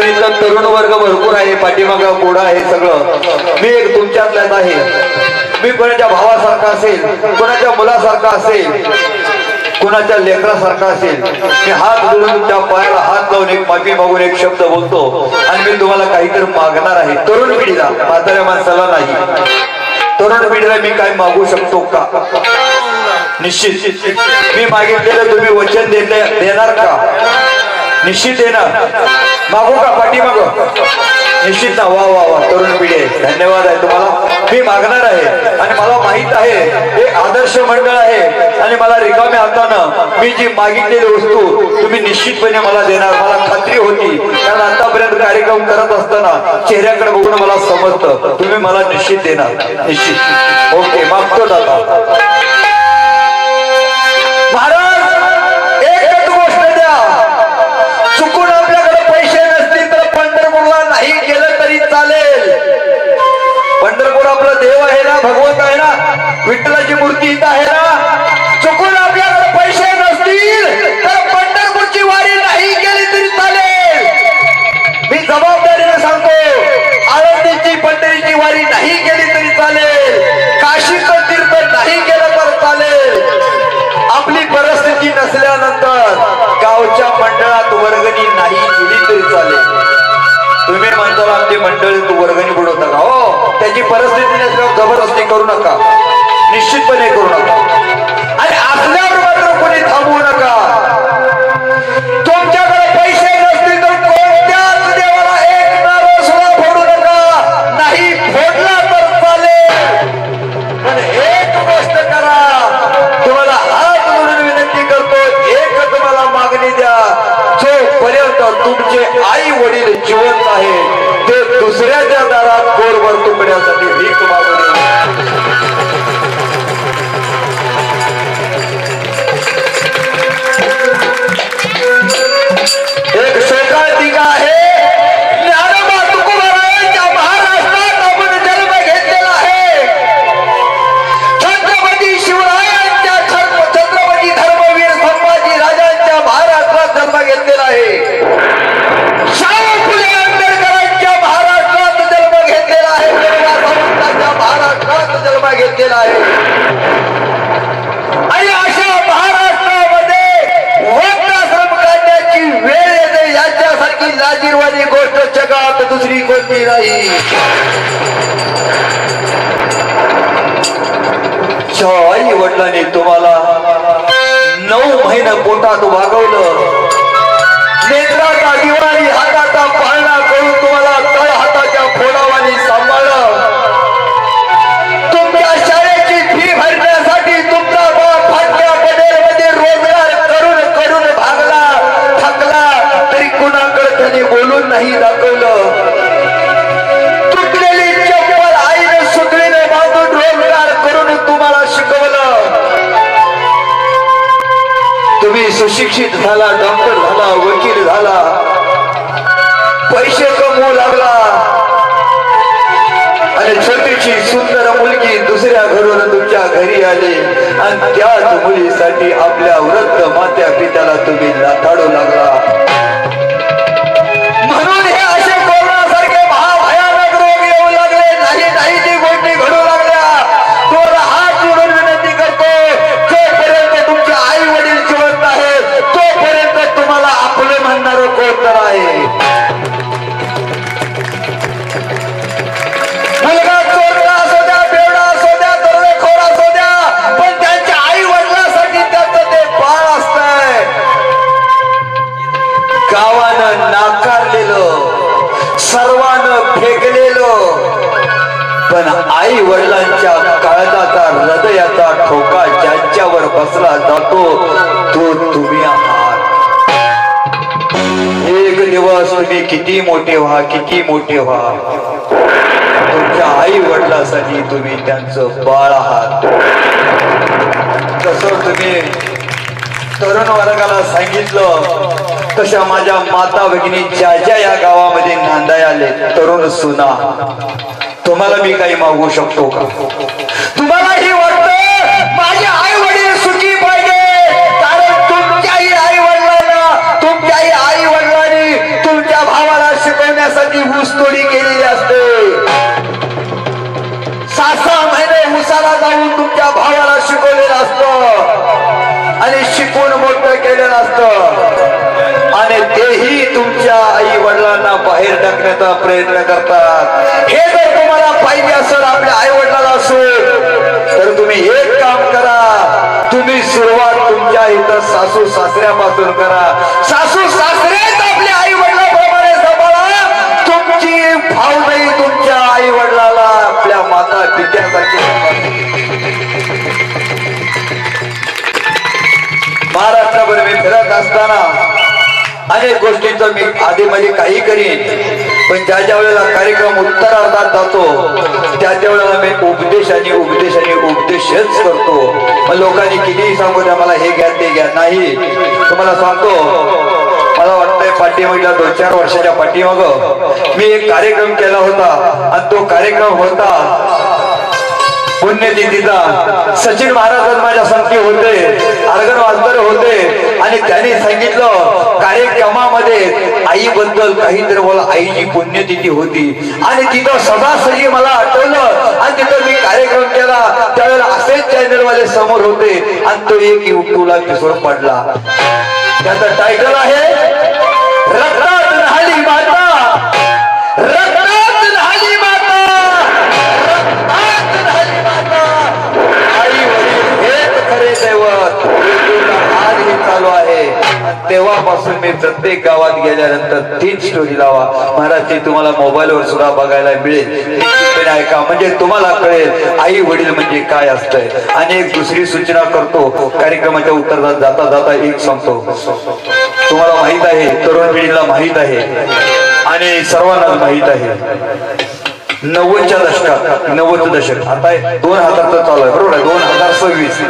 पण इथं तरुण वर्ग भरपूर आहे पाठीमागा गोडा आहे सगळं. मी एक तुमच्यातल्याच आहे. मी कोणाच्या भावासारखा असेल कोणाच्या मुलासारखा असेल कुणाच्या लेकरासारखा असेल मी हात जोडून तुमच्या पायाला हात लावून एक माफी मागून एक शब्द बोलतो आणि मी तुम्हाला काहीतरी मागणार आहे. तरुण पिढीला म्हाताऱ्या माणसाला नाही. तरुण पिढीला मी काय मागू शकतो का? निश्चित. मी मागितलेलं तुम्ही वचन देणार का? निश्चित देणार मागू का? पाठी मागू निश्चित ना वा वा वा. तरुण पिढी आहे. धन्यवाद आहे तुम्हाला. मी मागणार आहे. आणि मला माहीत आहे हे आदर्श मंडळ आहे. आणि मला रिकाम्या हातानं मी जी मागितलेली वस्तू तुम्ही निश्चितपणे मला देणार. मला खात्री होती. कारण आतापर्यंत कार्यक्रम करत असताना चेहऱ्याकडे बघून मला समजतं. तुम्ही मला निश्चित देणार. निश्चित. ओके मागतो दादा झाले तुम्ही म्हणता आमची मंडळी तू वर्गणी बुडवता का हो त्याची परिस्थिती नसल्यावर जबरदस्ती करू नका. निश्चितपणे करू नका. आणि असल्यावर मात्र कोणी थांबवू नका. तो आई वडिलांनी तुम्हाला नऊ महिने पोटात वागवलं. नेत्राचा दिवाळी हाताचा पाळणा करून तुम्हाला झाला डॉक्टर झाला वकील झाला. पैसे कमवू लागला. आणि छोटीशी सुंदर मुलगी दुसऱ्या घरून तुमच्या घरी आली. आणि त्याच मुलीसाठी आपल्या वृद्ध मात्या पित्याला तुम्ही लाथाडू लागला. ठोका ज्यांच्यावर बसला जातो तो तुम्ही आहात. एक दिवस तुम्ही किती मोठे व्हा किती मोठे व्हा. तुमच्या आई वडिलांसाठी तुम्ही त्यांचं बाळ आहात. तस तुम्ही तरुण वर्गाला सांगितलं तशा माझ्या माता भगिनी ज्या ज्या या गावामध्ये नांदाय आले तरुण सुना तुम्हाला मी काही मागू शकतो का? तुम्हालाही वाटतं माझे आई वडील सुखी पाहिजे. कारण तुमच्याही तुमच्याही तुमच्या भावाला शिकवण्यासाठी केलेली असते. महिने जाऊन तुमच्या भावाला शिकवलेलं असतं. आणि मोठं केलेलं असतं. आणि तेही तुमच्या आई वडिलांना बाहेर टाकण्याचा प्रयत्न करतात. हे जर तुम्हाला पाहिजे असेल आपल्या आई वडिलांना असेल तर तुम्ही एक काम करा. तुम्ही सुरुवात तुमच्या इथं सासू सासऱ्यापासून करा. सासू सासरेच आपल्या आई वडिलाप्रमाणे सांभाळा. तुमची भावनाई तुमच्या आई वडिलाला आपल्या माता पित्यासारखी महाराष्ट्राभर मी फिरत असताना अनेक गोष्टींचं मी आधीमध्ये म्हणजे काही करीन पण ज्या ज्या वेळेला कार्यक्रम उत्तरार्धात जातो त्या त्या वेळेला मी उपदेश आणि उपदेश आणि उपदेशच करतो. मग लोकांनी कितीही सांगू द्या मला हे घ्या ते घ्या. नाही तुम्हाला सांगतो मला वाटतंय पाठीमागल्या दोन चार वर्षाच्या पाठीमाग मी एक कार्यक्रम केला होता आणि तो कार्यक्रम होता पुण्यतिथीचा. सचिन महाराज माझ्या संगती होते. अर्गण वाजकर होते. आणि त्यांनी सांगितलं कार्यक्रमामध्ये आईबद्दल काहीतरी बोला. आईची पुण्यतिथी होती. आणि तिथं सदासरी मला आठवलं. आणि तिथं मी कार्यक्रम केला. त्यावेळेला असेच चॅनल वाले समोर होते. आणि तो एक युट्यूबला पिसोड पडला. त्याचं टायटल आहे रक्तात प्रत्येक गावात गेल्यानंतर तीन स्टोरी लावा. महाराज ते तुम्हाला मोबाईलवर सुद्धा बघायला मिळेल. ऐका म्हणजे तुम्हाला कळेल आई वडील म्हणजे काय असतंय. आणि एक दुसरी सूचना करतो. कार्यक्रमाच्या उत्तरात जाता जाता एक सांगतो. तुम्हाला माहीत आहे तरुण पिढीला माहीत आहे. आणि सर्वांना माहीत आहे. नव्वदच्या दशकात नव्वद दशक. आता दोन हजारचा चालू आहे बरोबर आहे? दोन हजार सव्वीस.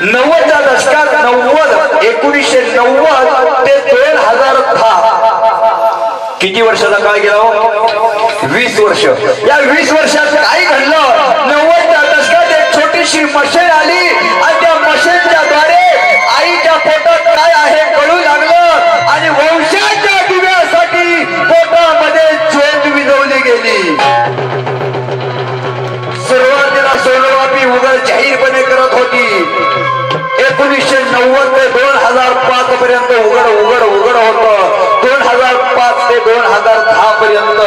नव्वदच्या दशकात नव्वद एकोणीसशे नव्वद ते दोन हजार दहा. किती वर्षाचा काळ गेला हो? वीस वर्ष. या वीस वर्षात काय घडलं? नव्वदच्या दशकात एक छोटीशी मशीन आली आणि त्या मशीनच्या द्वारे आईच्या पोटात काय आहे कळू लागलं. आणि वंशाच्या दिव्यासाठी पोटामध्ये ज्योत विजवली गेली. सुरुवातीला सोनवापी उघड जाहीरपणे करत होती. नव्वद ते दोन हजार पाच पर्यंत उघड उघड उघड होत. दोन हजार पाच ते दोन हजार दहा पर्यंत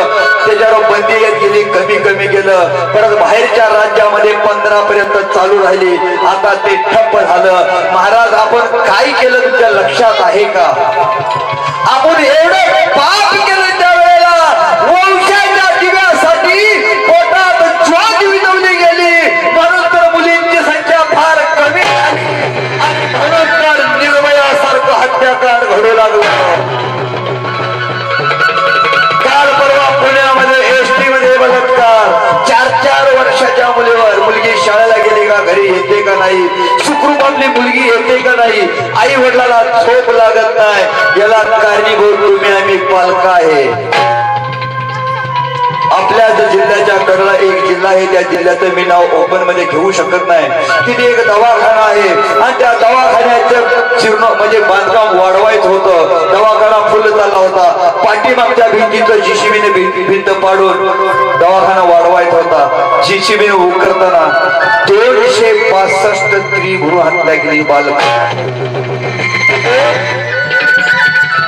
त्याच्यावर बंदी येत गेली कमी कमी गेलं. परत बाहेरच्या राज्यामध्ये पंधरा पर्यंत चालू राहिली. आता ते ठप्प झालं. महाराज आपण काय केलं तुमच्या लक्षात आहे का? आपण एवढं पाप केलं घडू लागलं. काल परवा पुण्यामध्ये एसटी मध्ये बलात्कार. चार चार वर्षाच्या मुलीवर मुलगी शाळेला गेली का घरी येते का नाही? सुखरूपातली मुलगी येते का नाही? आई वडिलाला झोप लागत नाही. याला कारणीभूत तुम्ही आम्ही पालक आहे. आपल्या जिल्ह्याच्या कडला एक जिल्हा आहे त्या जिल्ह्याचं मी नाव ओपनमध्ये घेऊ शकत नाही. तिथे एक दवाखाना आहे आणि त्या दवाखान्याचं चिरण म्हणजे बांधकाम वाढवायचं होतं. दवाखाना फुल चालला होता. पाठीमागच्या भिंतीचं जीसीबीने भिंत पाडून दवाखाना वाढवायचा होता. जीसीबीने उकरताना दोनशे पासष्ट त्रिगुरू भ्रूण हत्या केली बालक.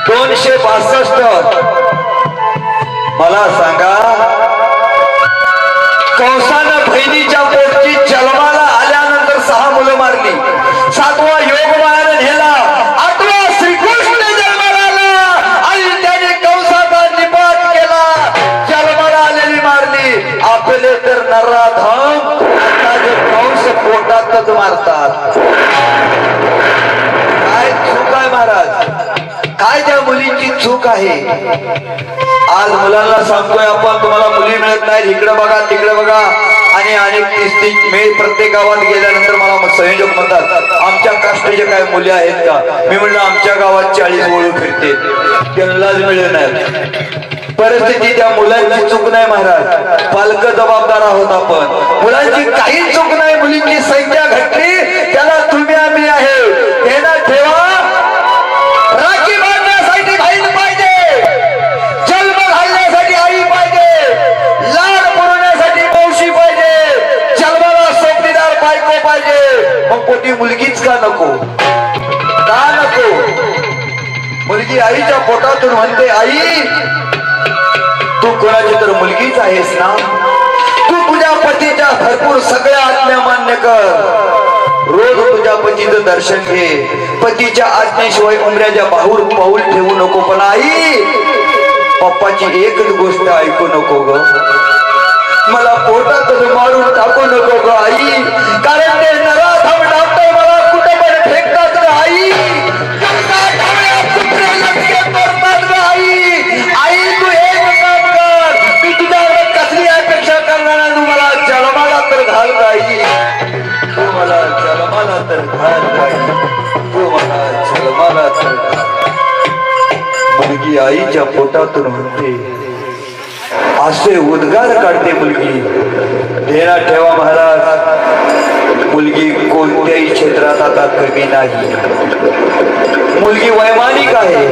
दोनशे पासष्ट. मला सांगा सातवा नेला आठवा श्रीकृष्ण जन्माला आला आणि त्याने कंसाचा निपात केला. जन्माला आलेली मारली. आपले तर नराधाम कंस पोटातच मारतात. काय चूक आहे महाराज? काय त्या मुलींची चूक आहे? आज मुलांना सांगतोय आपण तुम्हाला मुली मिळत नाही इकडे बघा तिकडे बघा. आणि अनेक तीस तीस मी प्रत्येक गावात गेल्यानंतर मला मग संयोजक म्हणतात आमच्या काष्टीचे काय मुली आहेत का? मी म्हणलं आमच्या गावात चाळीस ओळू फिरते. त्यांनाच मिळत नाही परिस्थिती त्या मुलांची चूक नाही महाराज. पालक जबाबदार आहोत आपण. मुलांची काही चूक नाही. मुलींची संख्या घटली त्याला तुम्ही आम्ही आहे. लाड पोटी मुलगीच का नको? का नको? मुलगी आईच्या पोटातून म्हणते आई तू कोणाची तर मुलगीच आहेस ना? तू तुझ्या पतीच्या भरपूर सगळ्या आज्ञा मान्य कर. रोज तुझ्या पतीचं दर्शन घे. पतीच्या आज्ञेशिवाय उमऱ्याच्या बाहूर पाऊल ठेवू नको. पण आई पप्पाची एकच गोष्ट ऐकू नको ग. मला पोटातच मारून टाकू नको ग आई. कारण ते नराधम डॉक्टर मला कुठे पण फेकतात ग आई. आई आई तू काम कर. मी तुझ्यावर कसली अपेक्षा करणार तू मला जन्माला तर घाल आई. तू मला जन्माला तर घाल आई. तू मला जन्माला तर मुलगी आईच्या पोटातून म्हणते असे उद्गार काढते मुलगी. देणार ठेवा महाराज. मुलगी कोणत्याही क्षेत्रात आता कमी नाही. मुलगी वैमानिक आहे.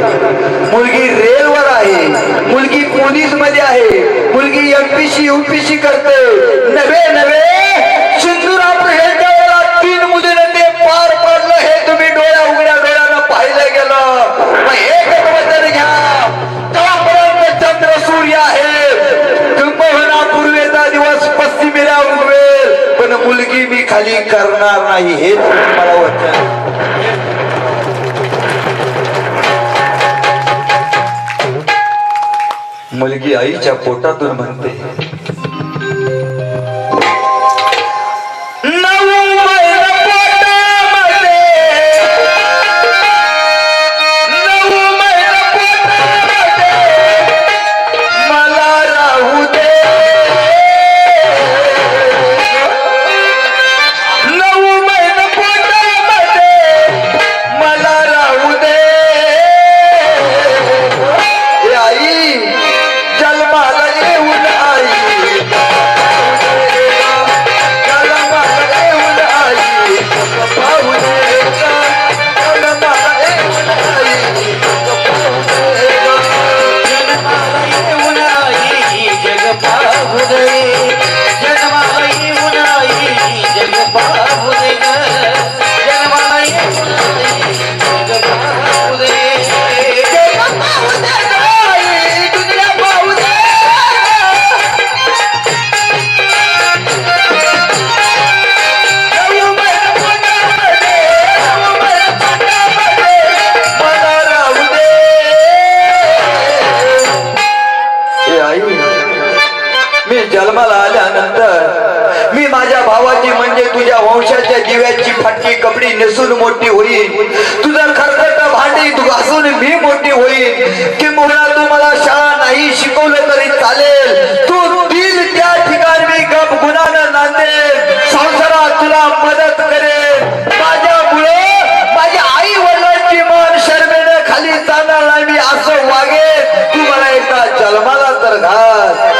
मुलगी रेलवर आहे. मुलगी पोलीसमध्ये आहे. मुलगी एमपीसी युपीसी करते. नव्हे नवे खाली करणार नाही हेच मला वचन मुलगी आईच्या पोटातून म्हणते मावशाच्या दिव्याची फाटकी कपडी नेसून मोठी होईल तुझा खरखट भांडी घासून मी मोठी होईल कि तू मला शाळा नाही शिकवलं तरी चालेल. तू दिल त्या ठिकाणी मी गप गुणानं नांदेल संसारात तुला मदत करेल माझ्यामुळे माझ्या आई वडिलांची मन शर्मेनं खाली जाणार नाही मी असं वागेल तू मला एकदा जन्माला तर घास